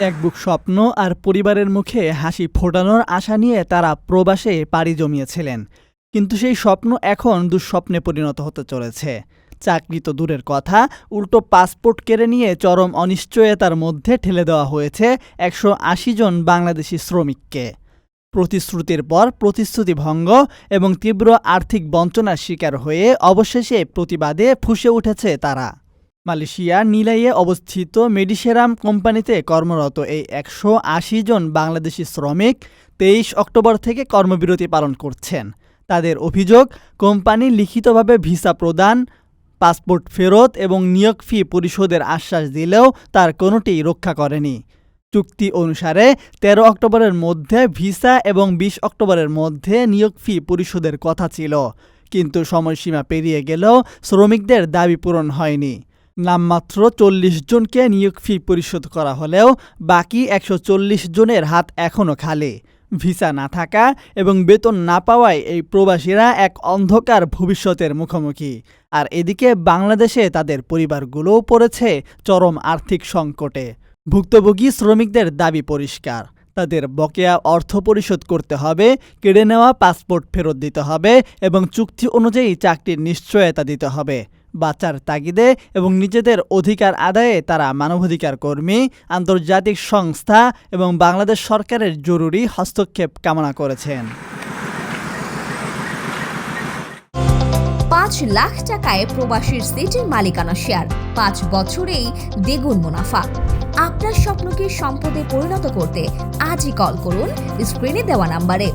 এক বুক স্বপ্ন আর পরিবারের মুখে হাসি ফোটানোর আশা নিয়ে তারা প্রবাসে পাড়ি জমিয়েছিলেন। কিন্তু সেই স্বপ্ন এখন দুঃস্বপ্নে পরিণত হতে চলেছে। চাকরি তো দূরের কথা, উল্টো পাসপোর্ট কেড়ে নিয়ে চরম অনিশ্চয়তার মধ্যে ঠেলে দেওয়া হয়েছে একশো আশি জন বাংলাদেশি শ্রমিককে। প্রতিশ্রুতির পর প্রতিশ্রুতি ভঙ্গ এবং তীব্র আর্থিক বঞ্চনার শিকার হয়ে অবশেষে প্রতিবাদে ফুঁসে উঠেছে তারা। মালয়েশিয়ার নিলাইয়ে অবস্থিত মেডিসেরাম কোম্পানিতে কর্মরত এই একশো আশি জন বাংলাদেশি শ্রমিক তেইশ অক্টোবর থেকে কর্মবিরতি পালন করছেন। তাদের অভিযোগ, কোম্পানি লিখিতভাবে ভিসা প্রদান, পাসপোর্ট ফেরত এবং নিয়োগ ফি পরিশোধের আশ্বাস দিলেও তার কোনোটিই রক্ষা করেনি। চুক্তি অনুসারে ১৩ অক্টোবরের মধ্যে ভিসা এবং ২০ অক্টোবরের মধ্যে নিয়োগ ফি পরিশোধের কথা ছিল। কিন্তু সময়সীমা পেরিয়ে গেলেও শ্রমিকদের দাবি পূরণ হয়নি। নামমাত্র চল্লিশ জনকে নিয়োগ ফি পরিশোধ করা হলেও বাকি একশো চল্লিশ জনের হাত এখনও খালি। ভিসা না থাকা এবং বেতন না পাওয়ায় এই প্রবাসীরা এক অন্ধকার ভবিষ্যতের মুখোমুখি। আর এদিকে বাংলাদেশে তাদের পরিবারগুলোও পড়েছে চরম আর্থিক সংকটে। ভুক্তভোগী শ্রমিকদের দাবি পরিষ্কার। তাদের বকেয়া অর্থ পরিশোধ করতে হবে, কেড়ে নেওয়া পাসপোর্ট ফেরত দিতে হবে এবং চুক্তি অনুযায়ী চাকরির নিশ্চয়তা দিতে হবে। বাঁচার তাগিদে এবং নিজেদের অধিকার আদায়ে তারা মানবাধিকার কর্মী, আন্তর্জাতিক সংস্থা এবং বাংলাদেশ সরকারের জরুরি হস্তক্ষেপ কামনা করেছেন। পাঁচ লাখ টাকায় প্রবাসীর সিটির মালিকানা শেয়ার, পাঁচ বছরেই দ্বিগুণ মুনাফা। আপনার স্বপ্নকে সম্পদে পরিণত করতে আজই কল করুন স্ক্রিনে দেওয়া নাম্বারে।